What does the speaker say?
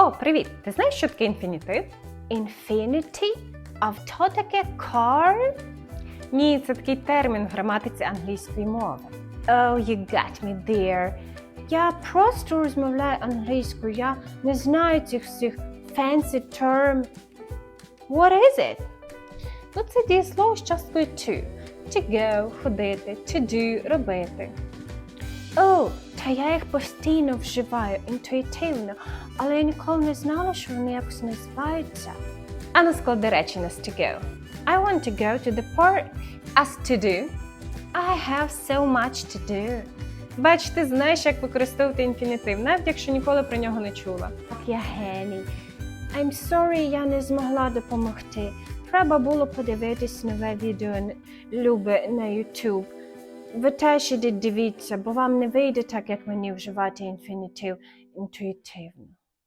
О, привіт! Ти знаєш, що таке інфінітив? Infinity? А хто таке car? Ні, це такий термін в граматиці англійської мови. Oh, you got me there. Я просто розмовляю англійською, я не знаю цих всіх fancy term. What is it? Ну, це дієслово з часткою to. To go – ходити, to do – робити. О, та я їх постійно вживаю інтуїтивно, але я ніколи не знала, що вони якось називаються. А на склади речення з to go. I want to go to the park. As to do. I have so much to do. Бач, знаєш, як використовувати інфінітив, навіть якщо ніколи про нього не чула. Я геній. I'm sorry, я не змогла допомогти. Треба було подивитись нове відео Люби на YouTube. Ви теж ідіть дивіться, бо вам не вийде так, як мені вживати інфінітив інтуїтивно.